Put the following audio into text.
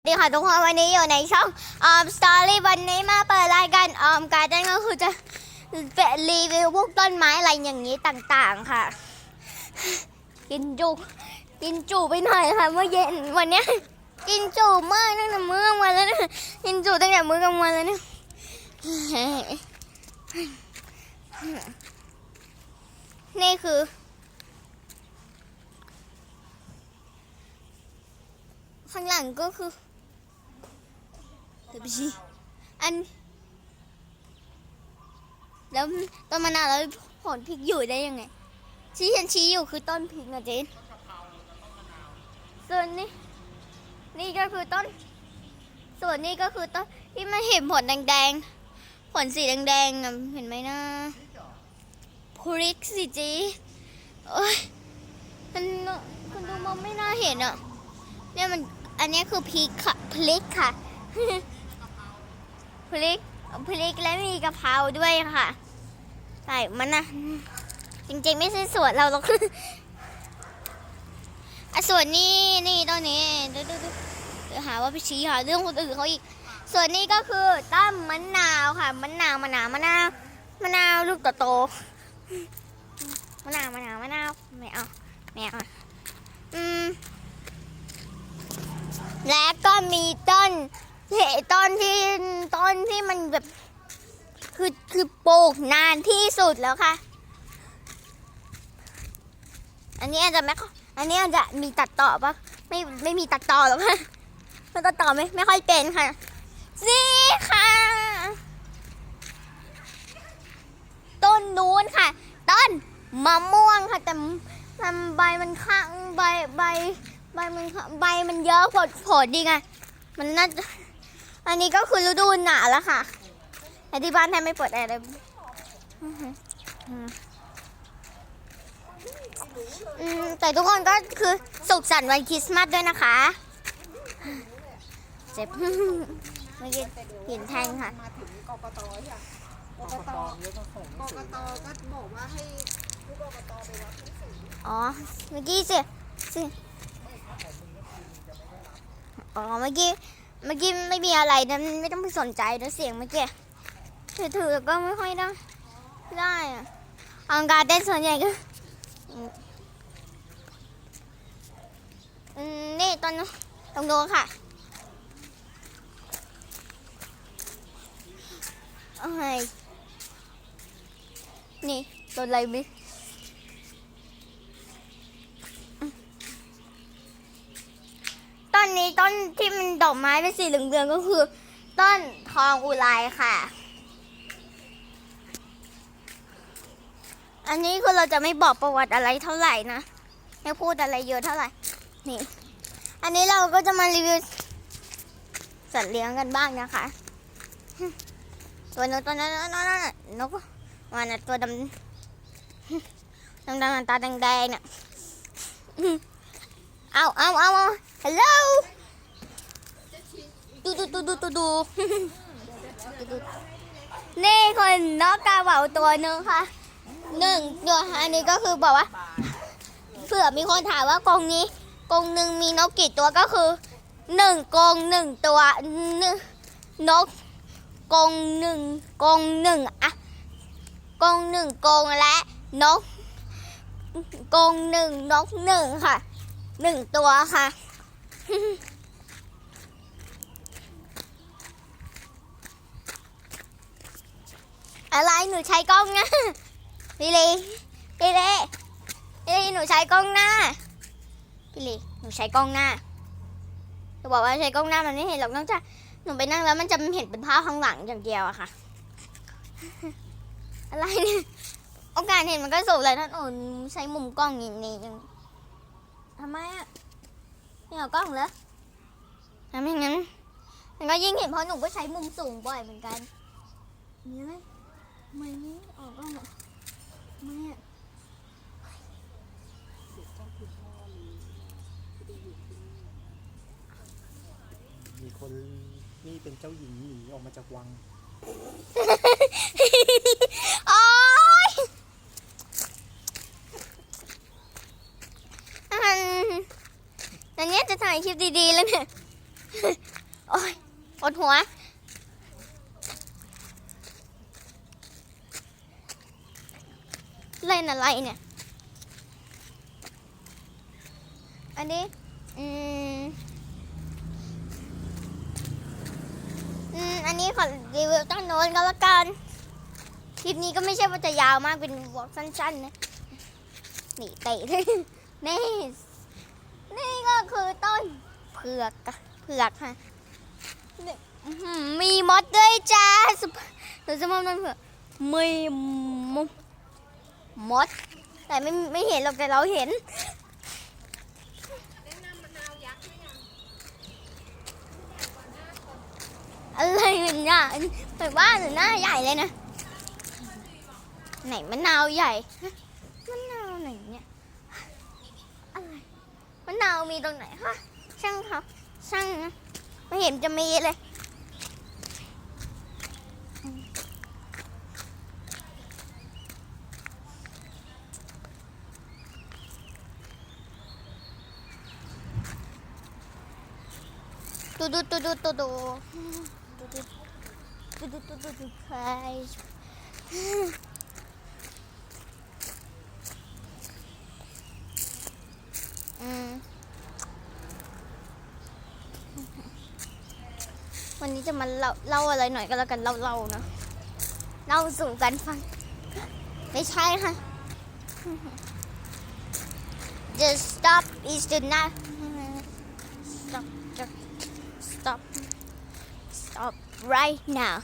สวัสดีค่ะทุกคนวันนี้อยู่ในช่องออมสตอรี่วันนี้มาเปิดรายการออมการ์ดนก็คือจะเรีวิวพวกต้นไม้อะไรอย่างนี้ต่างๆค่ะ กินจุกินจุไปหน่อยค่ะ เมื่อเย็นวันนี้กินจุมากตั้งแต่เมื้อกลางวันแล้วนี่ยกินจุตั้งแต่เมื้อกลางวันแล้วเนี่ยนี่คือข้างหลังก็คือ ยวไปชี้อัน แล้วต้นมะนาวแล้วผลพริกอยู่ได้ยังไงที่ฉันชี้อยู่คือต้นพริกนะเจนส่วนนี้ นี่ก็คือต้น ส่วนนี้ก็คือต้นที่มันเห็นผลแดงๆ ผลสีแดงๆนะเห็นไหมนะพริกสิจีโอ้ยมันคุณดูมองไม่น่าเห็นอะ เนี่ยมัน อันนี้คือพริกค่ะ พริกค่ะ พริกพริกและมีกะเพราด้วยค่ะ ใส่มันนะจริงๆไม่ใช่สวนเราหรอกอะส่วนนี้นี่ตอนนี้ดี๋ยวเดี๋ยวเดี๋ยวเดี๋ยวหาว่าไปชี้หาเรื่องคนอื่นเขาอีก ส่วนนี้ก็คือต้นมะนาวค่ะมะนาวมะนาวมะนาวมะนาวลูกโตๆมะนาวมะนาวมะนาวไม่เอาไม่เอาอืมและก็มีต้น เห็ต้นที่ต้นที่มันแบบ คือคือปลูกนานที่สุดแล้วค่ะ อันนี้อาจจะไม่ค่อยอันนี้อาจจะมีตัดต่อปะไม่ไม่มีตัดต่อหรอกค่ะมันตัดต่อไม่ไม่ค่อยเป็นค่ะนี่ค่ะ ต้นนู้นค่ะ ต้นมะม่วงค่ะแต่มันใบมันข้างใบใบใบมันใบมันเยอะผลผลดีไงมันน่าจะ อันนี้ก็คือฤดูหนาวแล้วค่ะแต่ที่บ้านแทบไม่เปิดแอร์เลยแต่ทุกคนก็คือสุขสันต์วันคริสต์มาสด้วยนะคะ เจ็บเมื่อกี้เห็นแทงค่ะ มาถึงกกตใช่ไหมกกตกกตก็บอกว่าให้ผู้กกตไปรับหนังสืออ๋อ เมื่อกี้สิสิอ๋อ เมื่อกี้ เมื่อกี้ไม่มีอะไรนะไม่ต้องไปสนใจนะเสียงเมื่อกี้ถือถือก็ไม่ค่อยได้ได้อะอังการเต้นส่วนใหญ่ก็อืมนี่ตอนตรงโน้นค่ะโอ้ยนี่ต้นอะไรมิ ต้นที่มันดอกไม้เป็นสีเหลืองๆก็คือ ต้นทองอุไรค่ะ อันนี้คือเราจะไม่บอกประวัติอะไรเท่าไหร่นะไม่พูดอะไรเยอะเท่าไหร่ นี่ อันนี้เราก็จะมารีวิวสัตว์เลี้ยงกันบ้างนะคะ ตัวนกตัวนั้นนนนกมันตัวดำดำดำตาแดงๆเนี่ย เอาเอาเอาเอาฮัลโหล ดูดูดูดูดูดูนี่คนนกกาเหว่าตัวหนึ่งค่ะหนึ่งตัวอันนี้ก็คือบอกว่าเผื่อมีคนถามว่ากรงนี้กรงหนึ่งมีนกกี่ตัวก็คือหนึ่งกรงหนึ่งตัวนนกกรงหนึ่งกรงหนึ่งอะกรงหนึ่งกรงและนกกรงหนึ่งนกหนึ่งค่ะหนึ่งตัวค่ะ อะไรหนูใช้กล้องนะพี่ลีพี่ลีพี่ลีหนูใช้กล้องหน้าพี่ลีหนูใช้กล้องหน้าจะบอกว่าใช้กล้องหน้ามันไม่เห็นหรอกนอกจากหนูไปนั่งแล้วมันจะเห็นเป็นภาพข้างหลังอย่างเดียวอะค่ะ อะไรเนี่ยโอกาสเห็นมันก็สูงเลยท่านโอ้ใช้มุมกล้องอย่างนี้ยังทำไมอะไม่เอากล้องเหรอทำไมงั้นมันก็ยิ่งเห็นเพราะหนูก็ใช้มุมสูงบ่อยเหมือนกันนี่ไหม ไมไม่ออกกล้องอะทำไมอะมีคนนี่เป็นเจ้าหญิงหนีออกมาจากวัง โอ๊ยอันอันเนี้ยจะถ่ายคลิปดีๆแล้วเนี่ย โอ้ยปวดหัว เล่นอะไรเนี่ย อันนี้ อืม อืม อันนี้ขอรีวิวตั้งโน้นก็แล้วกัน คลิปนี้ก็ไม่ใช่ว่าจะยาวมาก เป็นวอล์กสั้นๆนะ นี่เตะนี่ นี่ก็คือต้นเผือกอะเผือกค่ะมีมดด้วยจ้าสุดหรือจะมองต้นเผือกมีมด มด แต่ไม่ไม่เห็นหรอกแต่เราเห็นแนะนำมะนาวยักษ์ให้ยังอะไรเนี่ยแต่ว่าหนูหน้าใหญ่เลยนะ ไหนมะนาวใหญ่มะนาวไหนเนี่ยอะไรมะนาวมีตรงไหนฮะช่างเขาช่างนะไม่เห็นจะมีเลย ตูดูตูดูตูดูตูดูตูดูตูดูดูใครวันนี้จะมาเล่าเล่าอะไรหน่อยก็แล้วกันเล่าเล่านะเล่าสู่กันฟัง ไม่ใช่ค่ะ The stop is to not stop stop. Stop right now